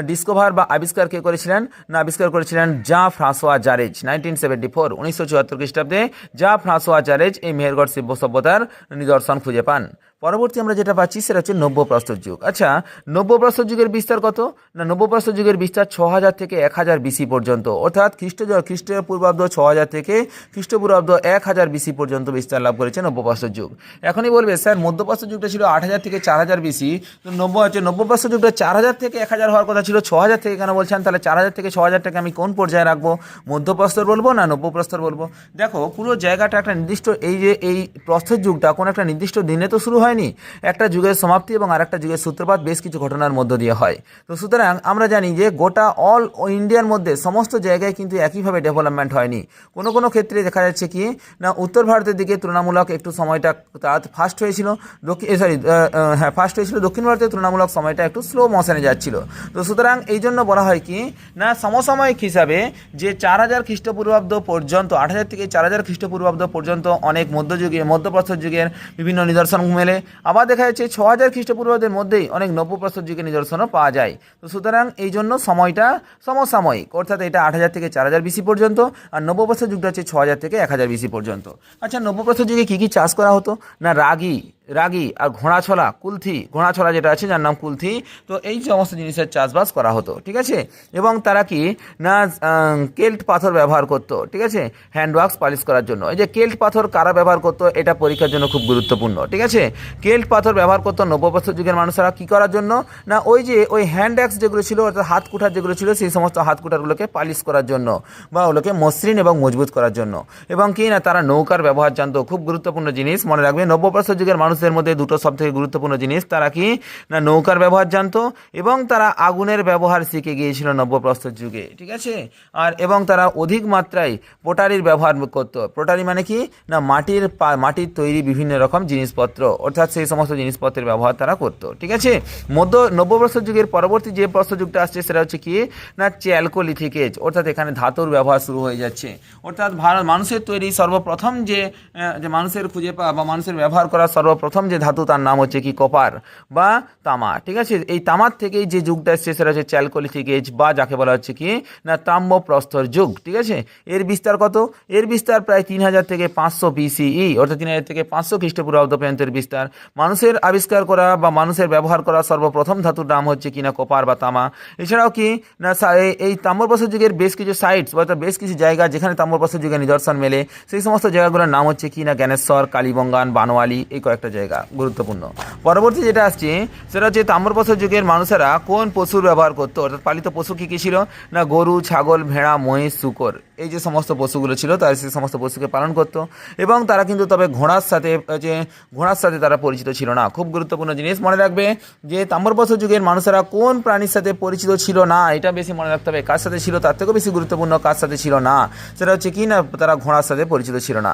[SPEAKER 1] ডিসকভার বা আবিষ্কার কে করেছিলেন? না, আবিষ্কার করেছিলেন Jean François Jarrige nineteen seventy four উনিশশো চুয়াত্তর খ্রিস্টাব্দে জা ফ্রাঁসোয়া জারেজ এই মেহেরগড় সভ্য, সভ্যতার নিদর্শন খুঁজে পান। পরবর্তী আমরা যেটা পাচ্ছি সেটা হচ্ছে নব্য প্রস্তর যুগ। আচ্ছা নব্য প্রস্তর যুগের বিস্তার কত? না নব্য প্রস্তর যুগের বিস্তার ছ হাজার থেকে এক হাজার বিসি পর্যন্ত। অর্থাৎ খ্রিস্ট খ্রিস্ট পূর্বাব্দ ছ হাজার থেকে খ্রিস্টপূর্বাব্দ এক হাজার বিসি পর্যন্ত বিস্তার লাভ করেছে নব্য প্রস্তর যুগ। এখনই বলবে, স্যার মধ্যপ্রস্তর যুগটা ছিল আট হাজার থেকে চার হাজার বিসি তো নব্য, হচ্ছে নব্য প্রস্তর যুগটা চার হাজার থেকে এক হাজার হওয়ার কথা ছিল ছ হাজার থেকে কেন বলছেন? তাহলে চার হাজার থেকে ছ হাজারটাকে আমি কোন পর্যায়ে রাখব? মধ্যপ্রস্তর বলব না নব্য প্রস্তর বলব? দেখো, পুরো জায়গাটা একটা নির্দিষ্ট, এই যে, এই প্রস্তর যুগটা কোনো একটা নির্দিষ্ট দিনে তো শুরু হয়নি। একটা যুগের সমাপ্তি এবং আরেকটা যুগের সূত্রপাত বেশ কিছু ঘটনার মধ্য দিয়ে হয়। তো সুতরাং আমরা জানি যে গোটা অল ইন্ডিয়ার মধ্যে সমস্ত জায়গায় কিন্তু একইভাবে ডেভেলপমেন্ট হয়নি। কোনো কোনো ক্ষেত্রে দেখা যাচ্ছে কি, না, উত্তর ভারতের দিকে তুলনামূলক একটু সময়টা তার ফাস্ট হয়েছিল। দক্ষিণ সরি হ্যাঁ ফাস্ট হয়েছিল। দক্ষিণ ভারতের তুলনামূলক সময়টা একটু স্লো মোশনে যাচ্ছিল। তো সুতরাং এই জন্য বলা হয় কি, না, সমসাময়িক হিসাবে যে চার হাজার খ্রিস্টপূর্বাব্দ পর্যন্ত, আট হাজার থেকে চার হাজার খ্রিস্টপূর্বাব্দ পর্যন্ত অনেক মধ্যযুগে মধ্যপ্রস্তর যুগের বিভিন্ন নিদর্শন মেলে। আবার দেখা যাচ্ছে ছ হাজার খ্রিস্টপূর্বাব্দের মধ্যেই অনেক নব্যপ্রস্তর যুগের নিদর্শনও পাওয়া যায়। তো সুতরাং এই জন্য সময়টা সমসাময়িক, অর্থাৎ এটা আট হাজার থেকে চার হাজার বিসি পর্যন্ত, আর নব্যপ্রস্তর যুগটা হচ্ছে ছ হাজার থেকে এক হাজার বিসি পর্যন্ত। আচ্ছা নব্যপ্রস্তর যুগে কী কী চাষ করা হতো? না রাগি? রাগি আর ঘোড়াছলা, কুলথি, ঘোড়াছলা যেটা আছে যার নাম কুলথি, তো এই সমস্ত জিনিসের চাষবাস করা হতো, ঠিক আছে? এবং তারা কি? না কেল্ট পাথর ব্যবহার করতো, ঠিক আছে? হ্যান্ড ওয়ার্কস পালিশ করার জন্য। এই যে কেল্ট পাথর কারা ব্যবহার করতো, এটা পরীক্ষার জন্য খুব গুরুত্বপূর্ণ, ঠিক আছে? কেল্ট পাথর ব্যবহার করতো নব্যবস্থার যুগের মানুষেরা কী করার জন্য? না, ওই যে, ওই হ্যান্ড অ্যাক্স যেগুলো ছিল, অর্থাৎ হাত কুঠার যেগুলো ছিল, সেই সমস্ত হাত কুঠারগুলোকে পালিশ করার জন্য বা ওগুলোকে মসৃণ এবং মজবুত করার জন্য। এবং কি না, তারা নৌকার ব্যবহার জানতো, খুব গুরুত্বপূর্ণ জিনিস, মনে রাখবে, নব্যপ্রস্তর যুগের মানুষদের মধ্যে দুটো সব থেকে গুরুত্বপূর্ণ জিনিস, তারা কি না নৌকার ব্যবহার জানতো এবং তারা আগুনের ব্যবহার শিখে গিয়েছিল নব্যপ্রস্তর যুগে, ঠিক আছে? আর এবং তারা অধিক মাত্রায় পোটারির ব্যবহার করতো। পোটারি মানে কি? না, মাটির মাটির তৈরি বিভিন্ন রকম জিনিসপত্র, অর্থাৎ সেই সমস্ত জিনিসপত্রের ব্যবহার তারা করতো, ঠিক আছে? মধ্য নব্যপ্রস্তর যুগের পরবর্তী যে প্রস্তর যুগটা আসছে সেটা হচ্ছে কি? না চ্যালকোলিথিক এজ অর্থাৎ এখানে ধাতুর ব্যবহার শুরু হয়ে যাচ্ছে। অর্থাৎ ভারত, মানুষের তৈরি সর্বপ্রথম যে যে মানুষের খুঁজে পাওয়া বা মানুষের ব্যবহার করা সর্বপ্রথম যে ধাতু, তার নাম হচ্ছে কি কপার বা তামা, ঠিক আছে? এই তামার থেকেই যে যুগটা এসছে সেটা হচ্ছে চ্যালকোলিথিক এজ বা যাকে বলা হচ্ছে কি না তাম্র প্রস্তর যুগ, ঠিক আছে? এর বিস্তার কত? এর বিস্তার প্রায় তিন হাজার থেকে পাঁচশো বিসিই, অর্থাৎ তিন হাজার থেকে পাঁচশো খ্রিস্টপূর্বাব্দ পর্যন্তের বিস্তার। মানুষের আবিষ্কার করা বা মানুষের ব্যবহার করা সর্বপ্রথম ধাতুর নাম হচ্ছে কিনা কপার বা তামা। এছাড়াও কি না এই- তাম্রপ্রস্তর যুগের বেশ কিছু সাইটস অর্থাৎ বেশ কিছু জায়গা যেখানে তাম্রপ্রস্তর যুগের নিদর্শন মেলে, সেই সমস্ত জায়গাগুলোর নাম হচ্ছে কি না জ্ঞানেশ্বর, কালীবঙ্গান বানোয়ালি এই কয়েকটা জায়গা, গুরুত্বপূর্ণ। পরবর্তী যেটা আসছে, সেটা হচ্ছে তাম্রপ্রস্তর যুগের মানুষেরা কোন পশুর ব্যবহার করতো? অর্থাৎ পালিত পশু কী কী ছিল? না, গরু, ছাগল, ভেড়া, মহিষ, শুকর। এই যে সমস্ত পশুগুলো ছিল, তারা সেই সমস্ত পশুকে পালন করতো। এবং তারা কিন্তু তবে ঘোড়ার সাথে যে ঘোড়ার সাথে তারা পরিচিত ছিল না। খুব গুরুত্বপূর্ণ জিনিস মনে রাখবে যে তাম্রপ্রস্তর যুগের মানুষেরা কোন প্রাণীর সাথে পরিচিত ছিল না, এটা বেশি মনে রাখতে হবে। কার সাথে ছিল? তার থেকেও বেশি গুরুত্বপূর্ণ কার সাথে ছিল না। সেটা হচ্ছে কি না, তারা ঘোড়ার সাথে পরিচিত ছিল না।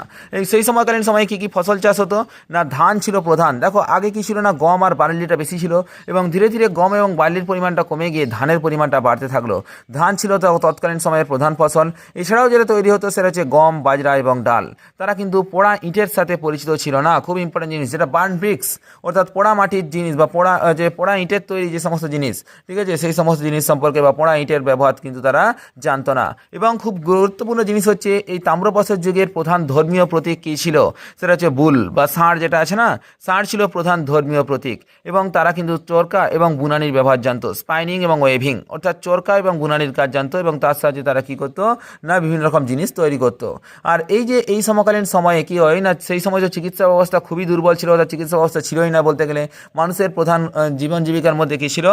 [SPEAKER 1] সেই সময়কালীন সময়ে কী কী ফসল চাষ হতো? না, ধান ছিল প্রধান। দেখো, আগে কি ছিল না, গম আর বার্লিটা বেশি ছিল এবং ধীরে ধীরে গম এবং বার্লির পরিমাণটা কমে গিয়ে ধানের পরিমাণটা বাড়তে থাকল। ধান ছিল তো তৎকালীন সময়ের প্রধান ফসল। এছাড়াও যেটা তৈরি হতো সেটা হচ্ছে গম, বাজরা এবং ডাল। তারা কিন্তু পোড়া ইটের সাথে পরিচিত ছিল না। খুব ইম্পর্টেন্ট জিনিস, যেটা বার্ন ব্রিক্স অর্থাৎ পোড়া মাটির জিনিস বা পোড়া যে পোড়া ইটের তৈরি যে সমস্ত জিনিস, ঠিক আছে? সেই সমস্ত জিনিস সম্পর্কে বা পোড়া ইটের ব্যবহার কিন্তু তারা জানতো না। এবং খুব গুরুত্বপূর্ণ জিনিস হচ্ছে, এই তাম্রপ্রস্তর যুগের প্রধান ধর্মীয় প্রতীক কী ছিল? সেটা হচ্ছে বুল বা ষাঁড় যেটা আছে না ষাঁড় ছিল প্রধান ধর্মীয় প্রতীক এবং তারা কিন্তু চরকা এবং বুনানির ব্যবহার জানতো স্পাইনিং এবং ওয়েভিং অর্থাৎ চরকা এবং বুনানির কাজ জানতো এবং তার সাহায্যে তারা কি করতো? না, বিভিন্ন রকম জিনিস তৈরি করতো। আর এই যে এই সমকালীন সময়ে কি হয় না, সেই সময় যে চিকিৎসা ব্যবস্থা খুবই দুর্বল ছিল অর্থাৎ চিকিৎসা ব্যবস্থা ছিলই না বলতে গেলে, মানুষের প্রধান জীবন জীবিকার মধ্যে কী ছিল?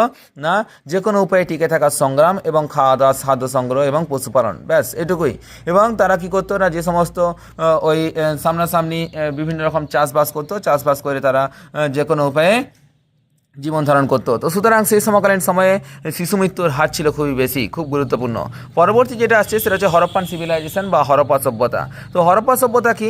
[SPEAKER 1] না, যে কোনো উপায়ে টিকে থাকার সংগ্রাম এবং খাওয়া দাওয়া খাদ্য সংগ্রহ এবং পশুপালন, ব্যাস, এটুকুই। এবং তারা কি করতো না, যে সমস্ত ওই সামনাসামনি বিভিন্ন রকম চাষবাস করতো, চাষবাস করে তারা যে কোনো উপায়ে জীবন ধারণ করতো। তো সুতরাং সেই সমকালীন সময়ে শিশু মৃত্যুর হার ছিল খুবই বেশি, খুব গুরুত্বপূর্ণ। পরবর্তী যেটা আসছে সেটা হচ্ছে হরপ্পান সিভিলাইজেশন বা হরপ্পা সভ্যতা। তো হরপ্পা সভ্যতা কি?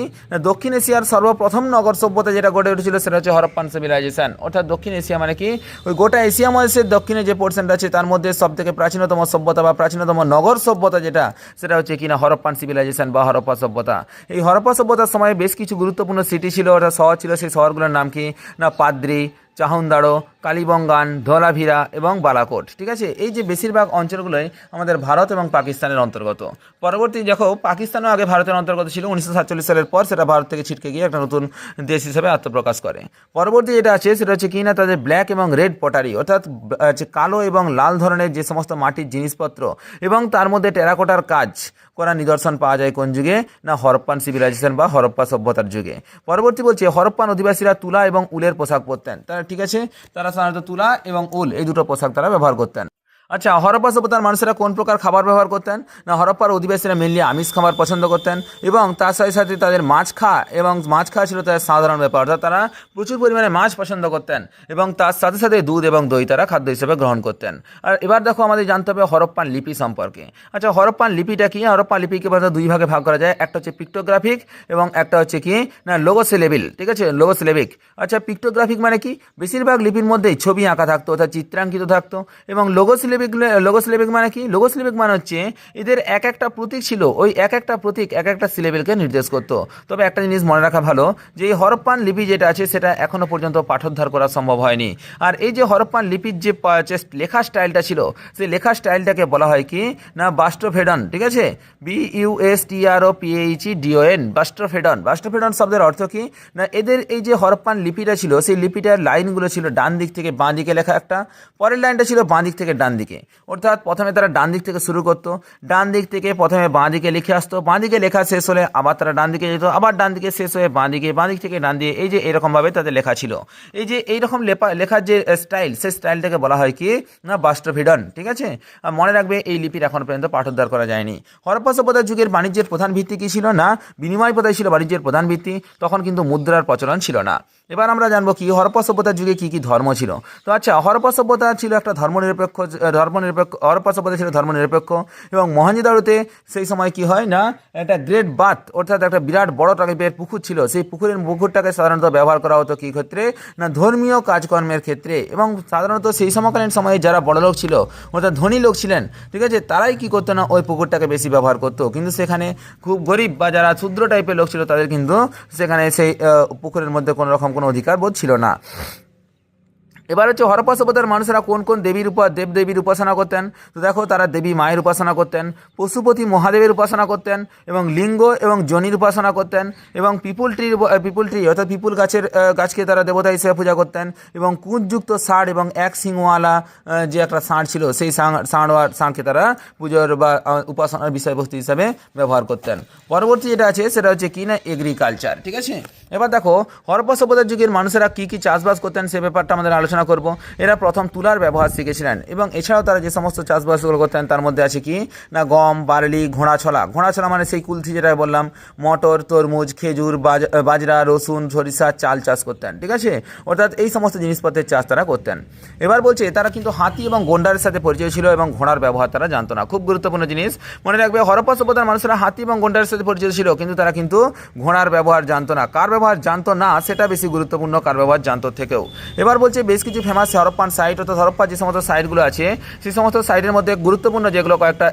[SPEAKER 1] দক্ষিণ এশিয়ার সর্বপ্রথম নগর সভ্যতা যেটা গড়ে উঠেছিল সেটা হচ্ছে হরপ্পান সিভিলাইজেশন অর্থাৎ দক্ষিণ এশিয়া মানে কি? ওই গোটা এশিয়া মহাদেশের দক্ষিণে যে পোর্শনটা আছে তার মধ্যে সব থেকে প্রাচীনতম সভ্যতা বা প্রাচীনতম নগর সভ্যতা যেটা, সেটা হচ্ছে কিনা হরপ্পান সিভিলাইজেশন বা হরপ্পা সভ্যতা। এই হরপ্পা সভ্যতার সময় বেশ কিছু গুরুত্বপূর্ণ সিটি ছিল, অর্থাৎ শহর ছিল। সেই শহরগুলোর নাম কি? না, পাদ্রি, চাহুন্দাড়ো কালীবঙ্গান, ধোলাভিরা এবং বালাকোট, ঠিক আছে? এই যে বেশিরভাগ অঞ্চলগুলোই আমাদের ভারত এবং পাকিস্তানের অন্তর্গত। পরবর্তী দেখো, পাকিস্তানও আগে ভারতের অন্তর্গত ছিল, উনিশশো সাতচল্লিশ সালের পর সেটা ভারত থেকে ছিটকে গিয়ে একটা নতুন দেশ হিসেবে আত্মপ্রকাশ করে। পরবর্তী যেটা আছে, সেটা হচ্ছে কি না, তাদের ব্ল্যাক এবং রেড পটারি অর্থাৎ হচ্ছে কালো এবং লাল ধরনের যে সমস্ত মাটির জিনিসপত্র এবং তার মধ্যে টেরাকোটার কাজ করা নিদর্শন পাওয়া যায় কোন যুগে? না, হরপ্পান সিভিলাইজেশন বা হরপ্পা সভ্যতার যুগে। পরবর্তী বলছে, হরপ্পান অধিবাসীরা তুলা এবং উলের পোশাক পরতেন। তারা, ঠিক আছে? তারা তুলা এবং উল এই দুটো পোশাক তারা ব্যবহার করতেন। আচ্ছা হরপ্পা সভ্যতার মানুষেরা কোন প্রকার খাবার ব্যবহার করতেন? না, হরপ্পার অধিবাসীরা মেনলি আমিষ খাবার পছন্দ করতেন এবং তার সাথে সাথে তাদের মাছ খাওয়া এবং মাছ খাওয়া ছিল তাদের সাধারণ ব্যাপার। অর্থাৎ তারা প্রচুর পরিমাণে মাছ পছন্দ করতেন এবং তার সাথে সাথে দুধ এবং দই তারা খাদ্য হিসেবে গ্রহণ করতেন। আর এবার দেখো আমাদের জানতে হবে হরপ্পান লিপি সম্পর্কে। আচ্ছা হরপ্পান লিপিটা কি? হরপ্পান লিপিকে বলতে দুই ভাগে ভাগ করা যায়। একটা হচ্ছে পিক্টোগ্রাফিক এবং একটা হচ্ছে কি? না লোগোসিলেবিল ঠিক আছে? লোগোসিলেবিক আচ্ছা পিক্টোগ্রাফিক মানে কি? বেশিরভাগ লিপির মধ্যেই ছবি আঁকা থাকতো, অর্থাৎ চিত্রাঙ্কিত থাকতো এবং লোগোসিলেবিক লোগোসিলেবিক মানে কি? লোগোসিলেবিক মানে হচ্ছে এদের এক একটা প্রতীক ছিল, ওই এক একটা প্রতীক এক একটা সিলেবেলকে নির্দেশ করতো। তবে একটা জিনিস মনে রাখা ভালো, যে এই হরপ্পান লিপি যেটা আছে সেটা এখনও পর্যন্ত পাঠোদ্ধার করা সম্ভব হয়নি। আর এই যে হরপ্পান লিপির যে লেখা স্টাইলটা ছিল, সেই লেখা স্টাইলটাকে বলা হয় কি? না বাস্টোফেডন ঠিক আছে? B U S T R O P H E D O N boustrophedon boustrophedon শব্দের অর্থ কি? না, এদের এই যে হরপ্পান লিপিটা ছিল, সেই লিপিটার লাইনগুলো ছিল ডান দিক থেকে বাঁ দিকে লেখা একটা, পরের লাইনটা ছিল বাঁ দিক থেকে ডান দিকে। অর্থাৎ প্রথমে তারা ডান দিক থেকে শুরু করতো। ডান দিক থেকে প্রথমে বাঁ দিকে লিখে আসতো। বাঁ দিকে লেখা শেষ হলে আবার তারা ডান দিকে যেত, আবার ডান দিকে শেষ হয়ে বাঁ দিকে, বাঁ দিক থেকে ডান দিয়ে এই যে এরকমভাবে তাদের লেখা ছিল। এই যে এইরকম লেপা লেখার যে স্টাইল, সেই স্টাইলটাকে বলা হয় কি? না বাস্টোভিডন ঠিক আছে? মনে রাখবে এই লিপির এখন পর্যন্ত পাঠোদ্ধার করা যায়নি। হরপ্পা যুগের বাণিজ্যের প্রধান ভিত্তি কি ছিল না? বিনিময় প্রথাই ছিল বাণিজ্যের প্রধান ভিত্তি, তখন কিন্তু মুদ্রার প্রচলন ছিল না। এবার আমরা জানব কি হরপ্পা সভ্যতার যুগে কি কি ধর্ম ছিল। তো আচ্ছা হরপ্পা সভ্যতা ছিল একটা ধর্মনিরপেক্ষ ধর্মনিরপেক্ষ হরপ্পা সভ্যতা ছিল ধর্মনিরপেক্ষ। এবং মহেঞ্জোদারোতে সেই সময় কি হয় না, একটা গ্রেট বাথ অর্থাৎ একটা বিরাট বড় টাইপের পুকুর ছিল। সেই পুকুরের পুকুরটাকে সাধারণত ব্যবহার করা হতো কী ক্ষেত্রে? না, ধর্মীয় কাজকর্মের ক্ষেত্রে। এবং সাধারণত সেই সমকালীন সময়ে যারা বড় লোক ছিল, অর্থাৎ ধনী লোক ছিলেন, ঠিক আছে, তারাই কি করতো না, ওই পুকুরটাকে বেশি ব্যবহার করতো। কিন্তু সেখানে খুব গরিব বা যারা ক্ষুদ্র টাইপের লোক ছিল, তাদের কিন্তু সেখানে সেই পুকুরের মধ্যে কোনো রকম কোনো অধিকার বোধ ছিল না। এবার হচ্ছে হরপ্পা সভ্যতার মানুষেরা কোন কোন দেবীর উপর দেব দেবীর উপাসনা করতেন? তো দেখো, তারা দেবী মায়ের উপাসনা করতেন, পশুপতি মহাদেবের উপাসনা করতেন, এবং লিঙ্গ এবং জনির উপাসনা করতেন, এবং পিপুল ট্রির পিপুল ট্রি, অর্থাৎ পিপুল গাছের গাছকে তারা দেবতা হিসেবে পূজা করতেন, এবং কুঁজযুক্ত ষাঁড় এবং এক সিংওয়ালা যে একটা ষাঁড় ছিল, সেই ষাঁড় ষাঁড় ষাঁড়কে তারা পুজোর বা উপাসনার বিষয়বস্তু হিসাবে ব্যবহার করতেন। পরবর্তী যেটা আছে, সেটা হচ্ছে কি না এগ্রিকালচার ঠিক আছে? এবার দেখো হরপ্পা সভ্যতার যুগের মানুষেরা কী কী চাষবাস করতেন, সে ব্যাপারটা আমাদের আলোচনা করব। এরা প্রথম তুলার ব্যবহার শিখেছিলেন এবং এছাড়াও তারা যে সমস্ত চাষবাসগুলো করতেন, তার মধ্যে আছে কি? না, গম, বার্লি ঘোড়া ঘোড়াছলা ঘোড়াছলা মানে সেই কুলথি যেটা বললাম, মটর, তরমুজ, খেজুর বাজরা, রসুন, সরিষা, চাল চাষ করতেন, ঠিক আছে? অর্থাৎ এই সমস্ত জিনিসপত্রের চাষ তারা করতেন। এবার বলছে, তারা কিন্তু হাতি এবং গন্ডারের সাথে পরিচয় ছিল এবং ঘোড়ার ব্যবহার তারা জানতো না। খুব গুরুত্বপূর্ণ জিনিস। মনে রাখবে, হরপ্পা সভ্যতার মানুষরা হাতি এবং গন্ডারের সাথে পরিচিত ছিল, কিন্তু তারা কিন্তু ঘোড়ার ব্যবহার জানতো না। কার ব্যবহার জানতো না, সেটা বেশি গুরুত্বপূর্ণ, কার ব্যবহার জানতো থেকেও। এবার বলছে, বেশ কিছু ফেমাস হরপ্পান সাইট অর্থাৎ হরপ্পা যে সমস্ত সাইটগুলো আছে, সেই সমস্ত সাইটের মধ্যে গুরুত্বপূর্ণ যেগুলো কয়েকটা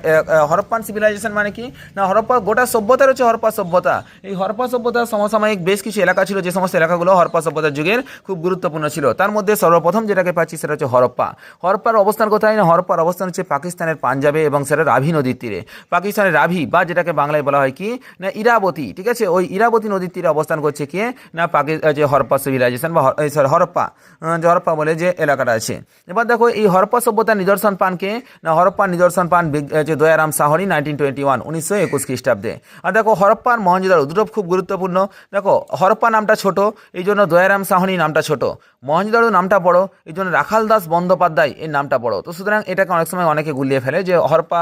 [SPEAKER 1] হরপ্পান সিভিলাইজেশন মানে কি? না, হরপ্পা গোটা সভ্যতার হচ্ছে হরপ্পা সভ্যতা। এই হরপ্পা সভ্যতার সমসাময়িক বেশ কিছু এলাকা ছিল, যে সমস্ত এলাকাগুলো হরপ্পা সভ্যতার যুগের খুব গুরুত্বপূর্ণ ছিল। তার মধ্যে সর্বপ্রথম যেটাকে পাচ্ছি সেটা হচ্ছে হরপ্পা। হরপ্পার অবস্থান কোথায়? না, হরপ্পার অবস্থান হচ্ছে পাকিস্তানের পাঞ্জাবে এবং সেটা রাভি নদীর তীরে। পাকিস্তানের রাভি বা যেটাকে বাংলায় বলা হয় কি? না, ইরাবতী, ঠিক আছে? ওই ইরাবতী নদীর তীরে অবস্থান করছে কি? না, পাকি, যে হরপ্পা সিভিলাইজেশন বা সরি হরপ্পা। হরপ্পা বলে যে এলাকাটা আছে। এবার দেখো, এই হরপ্পা সভ্যতার নিদর্শন পানকে না, হরপ্পার নিদর্শন পান যে Dayaram Sahni nineteen twenty one উনিশশো একুশ খ্রিস্টাব্দে। আর দেখো, হরপ্পার মহেঞ্জোদারো দুটো খুব গুরুত্বপূর্ণ। দেখো, হরপ্পা নামটা ছোট, এই জন্য দয়ারাম সাহনি নামটা ছোট। মহেঞ্জোদারো নামটা বড়, এই জন্য রাখাল দাস বন্দ্যোপাধ্যায় এর নামটা বড়। তো সুতরাং এটাকে অনেক সময় অনেকে গুলিয়ে ফেলে যে হরপ্পা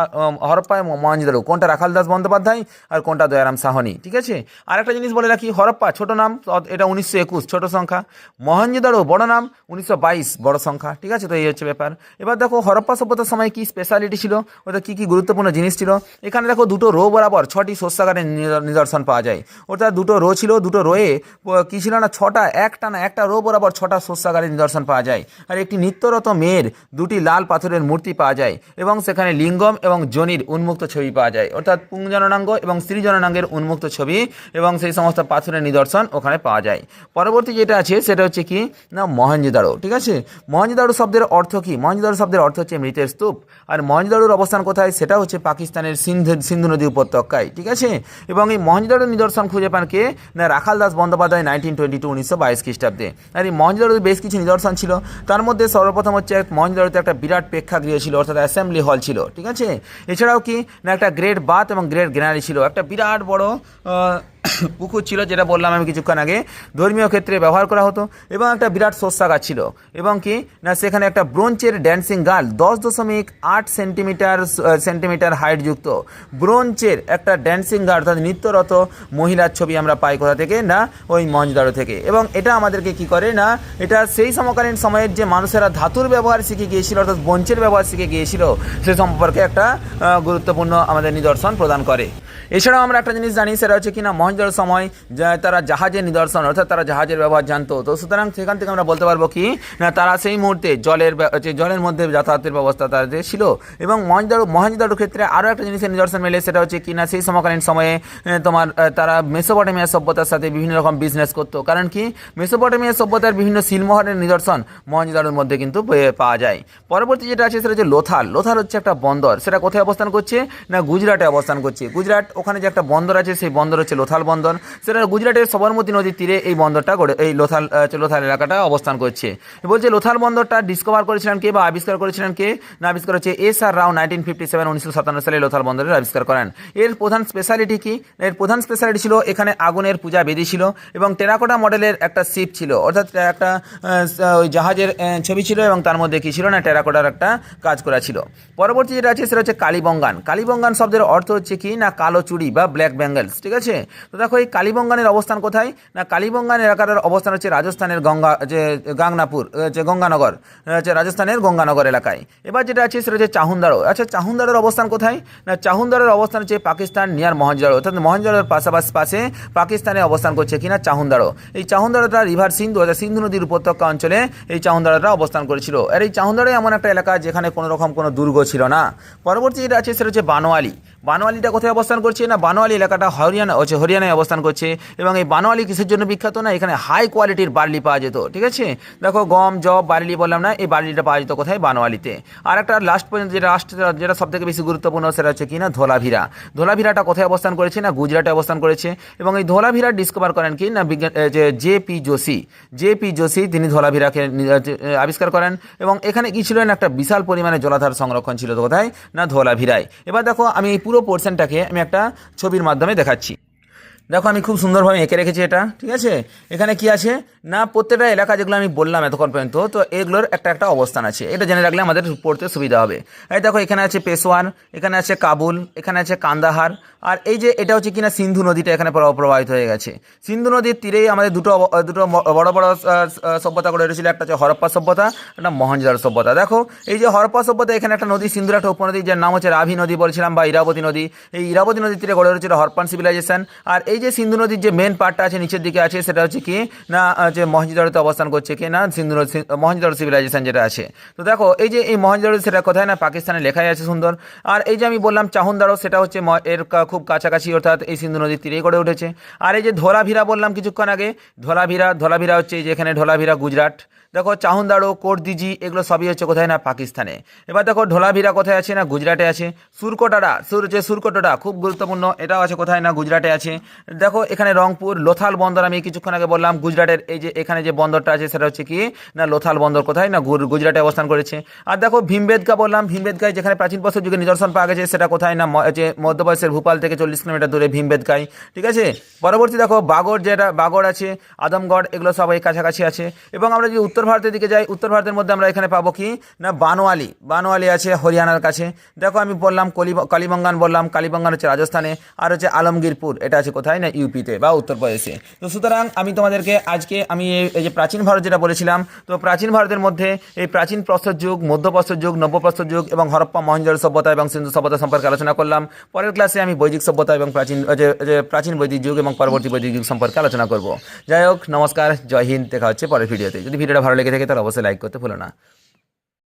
[SPEAKER 1] হরপ্পা মহেঞ্জোদারো কোনটা রাখাল দাস বন্দ্যোপাধ্যায় আর কোনটা দয়ারাম সাহনি ঠিক আছে? আর একটা জিনিস বলে রাখি, হরপ্পা ছোট নাম এটা উনিশশো একুশ, ছোট সংখ্যা। মহেঞ্জোদারো বড় নাম, উনিশশো বাইশ বড় সংখ্যা, ঠিক আছে? তো এই হচ্ছে ব্যাপার। এবার দেখো, হরপ্পা সভ্যতার সময় কি স্পেশালিটি ছিল? ওটা কি কি গুরুত্বপূর্ণ জিনিস ছিল? এখানে দেখো, দুটো রো বরাবর, ছটি শস্যাগারের নিদর্শন পাওয়া যায়। অর্থাৎ দুটো রো ছিল, দুটো রোয়ে কি ছিল না, ছটা, একটা না, একটা রো বরাবর ছটা শস্যাগারের নিদর্শন পাওয়া যায়। আর একটি নিত্যরত মেয়ের দুটি লাল পাথরের মূর্তি পাওয়া যায় এবং সেখানে লিঙ্গম এবং জনির উন্মুক্ত ছবি পাওয়া যায়। অর্থাৎ পুংজননাঙ্গ এবং স্ত্রীজননাঙ্গের উন্মুক্ত ছবি এবং সেই সমস্ত পাথরের নিদর্শন ওখানে পাওয়া যায়। পরবর্তী যেটা আছে, সেটা হচ্ছে কি? না মহেঞ্জোদারো ঠিক আছে? আছে? মহেঞ্জোদারো শব্দের অর্থ কি? মহেঞ্জোদারো শব্দের অর্থ হচ্ছে মৃতের স্তূপ। আর মহেঞ্জোদারোর অবস্থান কোথায়? সেটা হচ্ছে পাকিস্তানের সিন্ধু সিন্ধু নদী উপত্যকায়। ঠিক আছে? এবং এই মহেঞ্জোদারো নিদর্শন খুঁজে পান কে? না, Rakhal Das Bandyopadhyay nineteen twenty two, উনিশশো বাইশ খ্রিস্টাব্দে। আর এই মহেঞ্জোদারোর বেশ কিছু নিদর্শন ছিল। তার মধ্যে সর্বপ্রথম হচ্ছে মহেঞ্জোদারোতে একটা বিরাট প্রেক্ষাগৃহ ছিল, অর্থাৎ অ্যাসেম্বলি হল ছিল। ঠিক আছে? এছাড়াও কি? না, একটা গ্রেট বাথ এবং গ্রেট গ্র্যানারি ছিল। একটা বিরাট বড় পুকুর ছিল, যেটা বললাম আমি কিছুক্ষণ আগে। ধর্মীয় ক্ষেত্রে ব্যবহার করা হতো এবং একটা বিরাট শস্যাগার ছিল। এবং কি, না, সেখানে একটা ব্রোঞ্চের ড্যান্সিং গার্ল দশ দশমিক আট সেন্টিমিটার সেন্টিমিটার হাইট যুক্ত। ব্রোঞ্চের একটা ড্যান্সিং গার্ল অর্থাৎ নৃত্যরত মহিলার ছবি আমরা পাই কোথা থেকে, না, ওই মঞ্জদারো থেকে। এবং এটা আমাদেরকে কি করে, না, এটা সেই সমকালীন সময়ের যে মানুষেরা ধাতুর ব্যবহার শিখে গিয়েছিল, অর্থাৎ বঞ্চের ব্যবহার শিখে গিয়েছিল, সে সম্পর্কে একটা গুরুত্বপূর্ণ আমাদের নিদর্শন প্রদান করে। এছাড়াও আমরা একটা জিনিস জানি, সেটা হচ্ছে কিনা মহেন্দ্র সময় তারা জাহাজের নিদর্শন, অর্থাৎ তারা জাহাজের ব্যবহার জানতো। তো সুতরাং সেখান থেকে আমরা বলতে পারব কি, না, তারা সেই মুহূর্তে জলের জলের মধ্যে যাতায়াতের ব্যবস্থা তাদের ছিল। এবং মহেন্দ্র মহেন্দ্র ক্ষেত্রে আরও একটা জিনিসের নিদর্শন মেলে, সেটা হচ্ছে কিনা সেই সমকালীন সময়ে তোমার তারা মেসোপটেমিয়া সভ্যতার সাথে বিভিন্ন রকম বিজনেস করতো। কারণ কি, মেসোপটেমিয়া সভ্যতার বিভিন্ন সিলমোহরের নিদর্শন মহেন্দ্রের মধ্যে কিন্তু পাওয়া যায়। পরবর্তী যেটা আছে, সেটা হচ্ছে লোথাল লোথাল হচ্ছে একটা বন্দর। সেটা কোথায় অবস্থান করছে, না, গুজরাটে অবস্থান করছে। গুজরাট ওখানে যে একটা বন্দর আছে, সেই বন্দর হচ্ছে লোথাল বন্দর। সেটা গুজরাটের সবরমতী নদীর তীরে এই বন্দরটা গড়ে এই লোথাল লোথাল এলাকাটা অবস্থান করছে। বলছে লোথাল বন্দরটা ডিসকভার করেছিলেন কে বা আবিষ্কার করেছিলেন কে? না আবিষ্কার হচ্ছে S R Rao nineteen fifty seven উনিশশো সাতান্ন সালে লোথাল বন্দরের আবিষ্কার করেন। এর প্রধান স্পেশালিটি কি? এর প্রধান স্পেশালিটি ছিল এখানে আগুনের পূজা বেদি ছিল এবং টেরাকোটা মডেলের একটা শিপ ছিল। অর্থাৎ একটা ওই জাহাজের ছবি ছিল এবং তার মধ্যে কী ছিল না, টেরাকোটার একটা কাজ করা ছিল। পরবর্তী যেটা আছে, সেটা হচ্ছে কালীবঙ্গান। কালীবঙ্গান শব্দের অর্থ হচ্ছে কি? না, কালো চুড়ি বা ব্ল্যাক ব্যাঙ্গেলস, ঠিক আছে? তো দেখো, এই কালীবঙ্গানের অবস্থান কোথায়? না কালীবঙ্গান এলাকাটার অবস্থান হচ্ছে রাজস্থানের গঙ্গা, যে গাংনাপুর যে গঙ্গানগর হচ্ছে রাজস্থানের গঙ্গানগর এলাকায়। এবার যেটা আছে, সেটা হচ্ছে চাহুন্দারো আচ্ছা চাহুন্দারের অবস্থান কোথায়? না, চাহুন্দারের অবস্থান হচ্ছে পাকিস্তান নিয়ার মহেঞ্জোদারো, অর্থাৎ মহেঞ্জোদারোর পাশাপাশি পাশে পাকিস্তানে অবস্থান করছে কিনা চাহুন্দারো। এই চাহুন্দারোটা রিভার সিন্ধু, অর্থাৎ সিন্ধু নদীর উপত্যকা অঞ্চলে এই চাহুন্দারোটা অবস্থান করেছিল। আর এই চাহুন্দারো এমন একটা এলাকা যেখানে কোনো রকম কোনো দুর্গ ছিল না। পরবর্তী যেটা আছে, সেটা হচ্ছে বানোয়ালি। বানোয়ালিটা কোথায় অবস্থান করছে না বানোয়ালি এলাকাটা হরিয়ানা হচ্ছে হরিয়ানায় অবস্থান করছে এবং এই বানোয়ালি কিসের জন্য বিখ্যাত না? এখানে হাই কোয়ালিটির বার্লি পাওয়া যেত, ঠিক আছে? দেখো, গম জব বার্লি বললাম না, এই বার্লিটা পাওয়া যেত কোথায়? বানোয়ালিতে। আর একটা লাস্ট পর্যন্ত যেটা লাস্ট যেটা সব থেকে বেশি গুরুত্বপূর্ণ সেটা হচ্ছে কি না? ধোলাভিরা। ধোলাভিরাটা কোথায় অবস্থান করেছে না? গুজরাটে অবস্থান করেছে। এবং এই ধোলাভিরা ডিসকভার করেন কি না? বিজ্ঞান যে J P Joshi. J P Joshi, তিনি ধোলাভিরাকে আবিষ্কার করেন। এবং এখানে কি ছিল না? একটা বিশাল পরিমাণে জলাধার সংরক্ষণ ছিল কোথায়? না ধোলাভিরায়। এবার দেখো, আমি এই পুরো পোর্শনটাকে আমি একটা ছবির মাধ্যমে দেখাচ্ছি। দেখো, আমি খুব সুন্দরভাবে এঁকে রেখেছি এটা, ঠিক আছে? এখানে কি আছে? না, প্রত্যেকটা এলাকা যেগুলো আমি বললাম এতক্ষণ পর্যন্ত, তো এগুলোর একটা একটা অবস্থান আছে। এটা জেনে রাখলে আমাদের পড়তে সুবিধা হবে। এই দেখো, এখানে আছে পেশোয়ার এখানে আছে কাবুল, এখানে আছে কান্দাহার, আর এই যে এটা হচ্ছে কিনা সিন্ধু নদীটা এখানে প্রবাহ- প্রবাহিত হয়ে গেছে। সিন্ধু নদীর তীরেই আমাদের দুটো দুটো বড় বড় সভ্যতা গড়ে উঠেছিল। একটা হচ্ছে হরপ্পা সভ্যতা, একটা মহেঞ্জোদারো সভ্যতা। দেখো, এই যে হরপ্পা সভ্যতা, এখানে একটা নদী, সিন্ধুর একটা উপনদী, যার নাম হচ্ছে রাভি নদী বলছিলাম বা ইরাবতী নদী। এই ইরাবতী নদীর তীরে গড়ে উঠেছিল হরপ্পান সিভিলাইজেশন আর এই যে সিন্ধু নদীর যে মেন পার্টটা আছে, নিচের দিকে আছে, সেটা হচ্ছে কি, না যে মহেঞ্জোদারোতে অবস্থান করছে কি, না, সিন্ধু নদী মহেঞ্জোদারো সিভিলাইজেশন যেটা আছে। তো দেখো, এই যে এই মহেঞ্জোদারো সেটা কোথায় না, পাকিস্তানে লেখাই আছে সুন্দর। আর এই যে আমি বললাম চাহুন্দারো সেটা হচ্ছে এর খুব কাছাকাছি, অর্থাৎ এই সিন্ধু নদীর তীরেই গড়ে উঠেছে। আর এই যে ধোলাভিরা বললাম কিছুক্ষণ আগে, ধোলাভিরা ধোলাভিরা হচ্ছে এই যে এখানে ধোলাভিরা, গুজরাট। দেখো চাহুন্দাড়ো কোটদিজি এগুলো সবই হচ্ছে কোথায় না পাকিস্তানে। এবার দেখো ঢোলাভিরা কোথায় আছে না গুজরাটে আছে? সুরকোটারা, সুর হচ্ছে সুরকোটোটা, খুব গুরুত্বপূর্ণ, এটাও আছে কোথায় না গুজরাটে আছে। দেখো এখানে রংপুর, লোথাল বন্দর আমি কিছুক্ষণ আগে বললাম, গুজরাটের এই যে এখানে যে বন্দরটা আছে সেটা হচ্ছে কি? না, লোথাল বন্দর কোথায় না গুজরাটে অবস্থান করেছে। আর দেখো ভীমবেদকা বললাম, ভীমবেদকায় যেখানে প্রাচীন বছর যুগে নিদর্শন পাওয়া গেছে, সেটা কোথায় না যে মধ্যপ্রদেশের ভূপাল থেকে চল্লিশ কিলোমিটার দূরে ভীমবেদকায়। ঠিক আছে? পরবর্তী দেখো বাগড় যেটা বাগড় আছে, আদমগড়, এগুলো সবাই কাছাকাছি আছে। এবং আমরা যদি উত্তর ভারতের দিকে যাই, উত্তর ভারতের মধ্যে আমরা এখানে পাবো কি? না, বানোয়ালি। বানোয়ালি আছে হরিয়ানার কাছে। দেখো, আমি বললাম কলি কালীবঙ্গান বললাম কালীবঙ্গান হচ্ছে রাজস্থানে, আর হচ্ছে আলমগীরপুর। এটা আছে কোথায়? না, ইউপিতে বা উত্তরপ্রদেশে তো সুতরাং আমি তোমাদেরকে আজকে আমি এই- যে প্রাচীন ভারত যেটা বলেছিলাম, তো প্রাচীন ভারতের মধ্যে এই প্রাচীন প্রস্তর যুগ, মধ্যপ্রস্তর যুগ নব্যপ্রস্তর যুগ এবং হরপ্পা মহেঞ্জোর সভ্যতা এবং সিন্ধু সভ্যতা সম্পর্কে আলোচনা করলাম। পরের ক্লাসে আমি বৈদিক সভ্যতা এবং প্রাচীন যে প্রাচীন বৈদিক যুগ এবং পরবর্তী বৈদিক যুগ সম্পর্কে আলোচনা করব। যাই হোক, নমস্কার, জয় হিন্দ, দেখা হচ্ছে পরের ভিডিওতে যদি ভিডিওটা ভালো লেগে থাকে তাহলে অবশ্যই লাইক করতে ভুলো না।